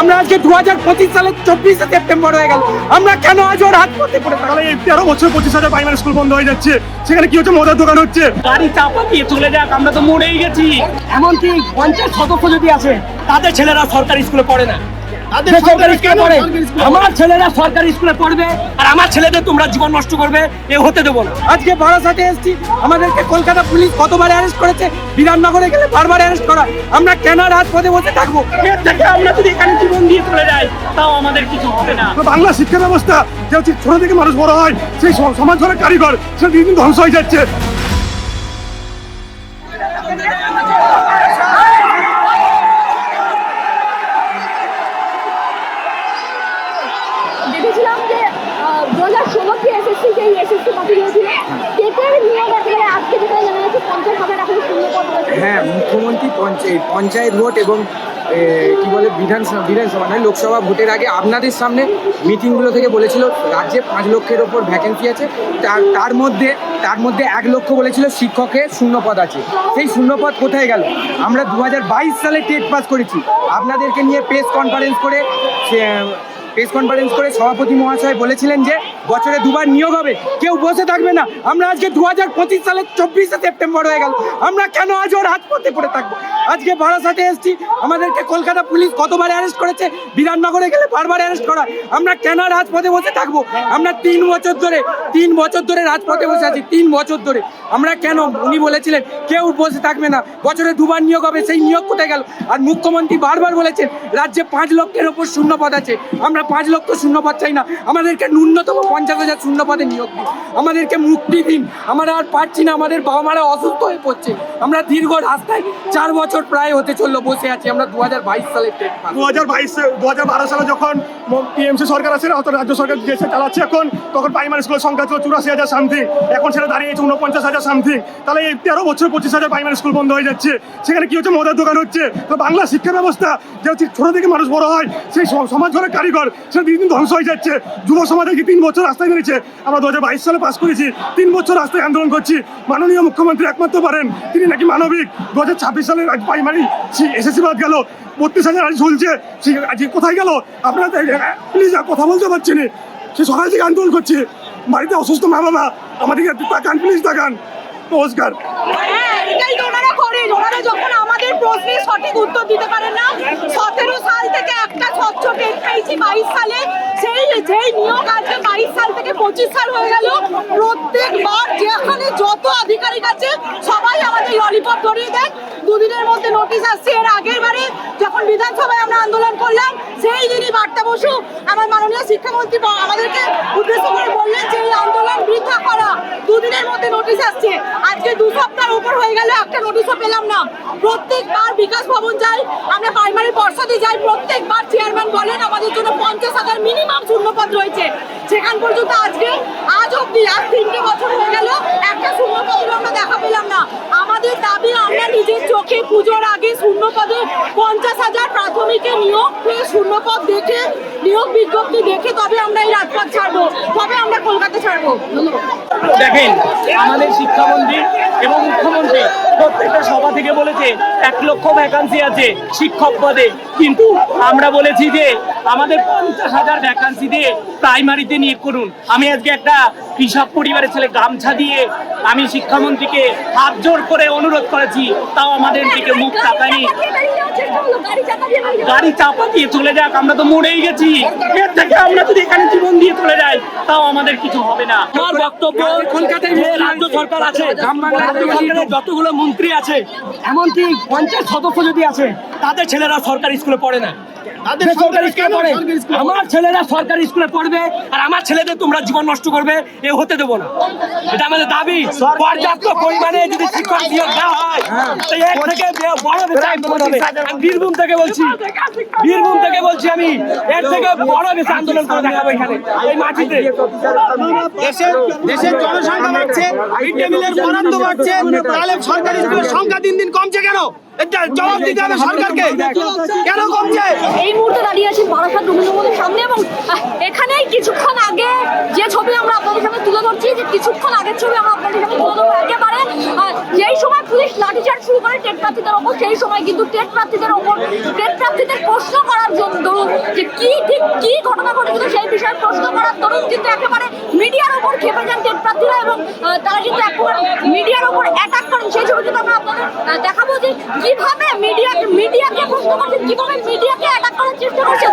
আমরা আজকে দু হাজার পঁচিশ সালের চব্বিশে সেপ্টেম্বর হয়ে গেল। আমরা কেন আজ ওর হাত পথে পড়ে? তাহলে এই তেরো বছর পঁচিশ হাজার প্রাইমারি স্কুল বন্ধ হয়ে যাচ্ছে। সেখানে কি হচ্ছে? মজার দোকান হচ্ছে। গাড়ি চাপা দিয়ে চলে যাক আমরা তো মরেই গেছি। এমনকি পঞ্চাশ সদস্য যদি আছে তাদের ছেলেরা সরকারি স্কুলে পড়ে না। সে সরকারি স্কুলে পড়ে? আমার ছেলেরা সরকারি স্কুলে পড়বে আর আমার ছেলেদের তোমরা জীবন নষ্ট করবে এ হতে দেবো না। আজকে বারাসাতে এসেছি আমাদেরকে কলকাতা পুলিশ কতবার অ্যারেস্ট করেছে? বিধাননগরে গেলে বারবার অ্যারেস্ট করা আমরা কেন রাত পথে বসে থাকব? এর থেকে আমরা যদি এখানে জীবন দিয়ে চলে যাই তাও আমাদের কিছু হবে না। বাংলা শিক্ষা ব্যবস্থা যে হচ্ছে ছোট থেকে মানুষ বড় হয় সেই সমাজ ধরে কারিগর সে দিন দিন ধ্বংস হয়ে যাচ্ছে। এসএসসি এসএসসি নিয়োগ আজকে যেটা জানা যাচ্ছে এখন শূন্য হ্যাঁ মুখ্যমন্ত্রী পঞ্চায়েত পঞ্চায়েত ভোট এবং কি বলে, বিধানসভা বিধানসভা নয়, লোকসভা ভোটের আগে আপনাদের সামনে মিটিংগুলো থেকে বলেছিল, রাজ্যে পাঁচ লক্ষের ওপর ভ্যাকেন্সি আছে, তার তার মধ্যে তার মধ্যে এক লক্ষ বলেছিল শিক্ষকের শূন্যপদ আছে। সেই শূন্যপদ কোথায় গেল? আমরা দু হাজার বাইশ সালে টেট পাস করেছি। আপনাদেরকে নিয়ে প্রেস কনফারেন্স করে প্রেস কনফারেন্স করে সভাপতি মহাশয় বলেছিলেন যে বছরে দুবার নিয়োগ হবে। কেউ বসে থাকবে না। আমরা আজকে দু হাজার পঁচিশ সালের চব্বিশে সেপ্টেম্বর হয়ে গেল। আমরা কেন আজ ওর হাত পথে পড়ে থাকব? আজকে বারাসাতে এসেছি। আমাদেরকে কলকাতা পুলিশ কতবার অ্যারেস্ট করেছে। বিধাননগরে গেলে বারবার অ্যারেস্ট করা। আমরা কেন রাজপথে বসে থাকব? আমরা তিন বছর ধরে, তিন বছর ধরে রাজপথে বসে আছি, তিন বছর ধরে। আমরা কেন? উনি বলেছিলেন, কেউ বসে থাকবে না। বছরে দুবার নিয়োগ হবে, সেই নিয়োগ কোথায় গেল? আর মুখ্যমন্ত্রী বারবার বলেছেন, রাজ্যে পাঁচ লক্ষের ওপর শূন্য পদ আছে। আমরা পাঁচ লক্ষ শূন্য পদ চাই না। আমাদেরকে ন্যূনতম পঞ্চাশ হাজার শূন্য পদে নিয়োগ দিন। আমাদেরকে মুক্তি দিন। আমরা আর পারছি না, আমাদের বাবা মারা অসুস্থ হয়ে পড়ছে। আমরা দীর্ঘ রাস্তায় চার বছর প্রায় হতে চলল, বসে আছি। আমরা দু হাজার বাইশ সালে দু হাজার বাইশ দু হাজার বারো সালে যখন টিএমসি সরকার আছে অত রাজ্য সরকার দেশে চালাচ্ছে এখন, তখন প্রাইমারি স্কুলের সংখ্যা ছিল চুরাশি হাজার সামথিং এখন সেটা দাঁড়িয়েছে উনপঞ্চাশ হাজার সামথিং তাহলে এই তেরো বছর পঁচিশ হাজার প্রাইমারি স্কুল বন্ধ হয়ে যাচ্ছে। সেখানে কি হচ্ছে? মজার দোকান হচ্ছে। তো বাংলা শিক্ষা ব্যবস্থা, যে ছোট থেকে মানুষ বড় হয়, সেই সমাজ ধরে কারিগর, সেটা দিন দিন ধ্বংস হয়ে যাচ্ছে। যুব সমাজে কি তিন বছর রাস্তায় বেরিয়েছে। আমরা দু হাজার বাইশ সালে পাস করেছি। তিন বছর রাস্তায় আন্দোলন করছি। মাননীয় মুখ্যমন্ত্রী একমাত্র পারেন। তিনি নাকি মানবিক। দু আজ প্রাইমারি এসএসসি বাদ গেল। বত্রিশ হাজার আজ ঝুলছে সে আজ কোথায় গেল? আপনারা প্লিজ কথা বলতে পারছি না। সে সকাল থেকে আন্দোলন করছে। বাড়িতে অসুস্থ মা বাবা। আমাদেরকে তাকান প্লিজ তাকান। নমস্কার। হ্যাঁ যখন সঠিক দিতে পারেন না, সতেরো সাল থেকে একটা স্বচ্ছ টেট পেয়েছি বাইশ সালে। সেই, যেই নিয়োগ আজকে বাইশ সাল থেকে পঁচিশ সাল হয়ে গেল। প্রত্যেকবার যেখানে যত আধিকারিক আছে, সবাই আমাদের ললিপপ ধরিয়ে দেন। দুদিনের মধ্যে নোটিশ আসছে, এর আগের বারে যখন বিধানসভায় আমরা আন্দোলন করলাম, সেই দিনই বার্তা বসু, আমার মাননীয় শিক্ষামন্ত্রী আমাদেরকে উদ্দেশ্য করে বললেন যে এই আন্দোলন বৃদ্ধা করা। দুদিনের মধ্যে নোটিশ আসছে। আজকে দু সপ্তাহের উপর হয়ে গেল, একটা নোটিশও পেলাম না। প্রত্যেকবার বিকাশ ভবন যাই, আমরা প্রাইমারি পর্ষদে যাই, প্রত্যেকবার চেয়ারম্যান বলেন, আমাদের জন্য পঞ্চাশ হাজার মিনিমাম শূন্যপদ রয়েছে। সেখান পর্যন্ত আজকে, আজ অব্দি আজ তিনটে বছর হয়ে গেল, একটা শূন্যপদ আমরা দেখা পেলাম না। আমাদের দাবি, আমরা নিজের চোখে পুজোর আগে শূন্যপদে পঞ্চাশ হাজার প্রাথমিকে নিয়োগ পেয়ে শূন্যপদ দেখে, নিয়োগ বিজ্ঞপ্তি দেখে তবে আমরা এই রাজপথ ছাড়বো, তবে আমরা কলকাতা ছাড়বো। দেখেন, আমাদের শিক্ষামন্ত্রী এবং মুখ্যমন্ত্রী থেকে বলেছে, এক লক্ষ ভ্যাকান্সি আছে শিক্ষক পদে। কিন্তু আমরা বলেছি যে, আমাদের পঞ্চাশ হাজার ভ্যাকান্সি দিয়ে প্রাইমারিতে নিয়োগ করুন। আমি আজকে একটা কৃষক পরিবারের ছেলে গামছা দিয়ে আমি শিক্ষামন্ত্রীকে হাত জোর করে অনুরোধ করেছি, তাও আমাদের দিকে মুখ তাকায়নি। গাড়ি চাপা দিয়ে চলে যাক আমরা তো মরেই গেছি। এর থেকে আমরা যদি এখানে জীবন দিয়ে চলে যাই তাও আমাদের কিছু হবে না। আমার বক্তব্য কলকাতায় যে রাজ্য সরকার আছে রাজ্য সরকারের যতগুলো মন্ত্রী আছে এমনকি পঞ্চায়েত সদস্য যদি আছে তাদের ছেলেরা সরকারি স্কুলে পড়ে না। সে সরকারি স্কুলে পড়ে? আমার ছেলেরা সরকারি স্কুলে পড়বে আর আমার ছেলেদের তোমরা জীবন নষ্ট করবে এ হতে দেবো না। এটা আমাদের দাবি। পর্যাপ্ত পরিমাণে যদি শিক্ষক নিয়োগ না হয় বীরভূম থেকে বলছি বীরভূম থেকে বলছি আমি। এর থেকে বড় বেশি আন্দোলন করে দেখাবো এখানে এই মাটিতে। দেশের দেশের জনসংখ্যা বাড়ছে মিড ডে মিলের বরাদ্দ বাড়ছে তাহলে সরকারি স্কুলের সংখ্যা দিন দিন কমছে কেন? জবাব দিতে হবে সরকারকে। কেন কমছে? এই মুহূর্তে দাঁড়িয়ে আছি বারাসাত রবীন্দ্র সামনে এবং আহ, এখানেই কিছুক্ষণ আগে যে ছবি আমরা আপনাদের সামনে তুলে ধরছি যে কিছুক্ষণ আগের ছবি আমরা আপনাদের সামনে তুলে ধরবো একেবারে যেই সময় পুলিশ লাঠিচার্জ শুরু করে টেট প্রার্থীদের হয় কিন্তু টেট প্রার্থীদের ওপর টেট প্রার্থীদের প্রশ্ন করার জন্য যে কি ঠিক কি ঘটনা ঘটেছিল সেই বিষয়ে প্রশ্ন করার দরুন কিন্তু একেবারে মিডিয়ার ওপর খেপে যান টেট প্রার্থীরা এবং তারা কিন্তু একেবারে মিডিয়ার ওপর অ্যাটাক করেন সেই ছবি কিন্তু আমরা আপনাদের দেখাবো যে কীভাবে মিডিয়া মিডিয়াকে প্রশ্ন করছেন কীভাবে মিডিয়াকে অ্যাটাক করার চেষ্টা করছেন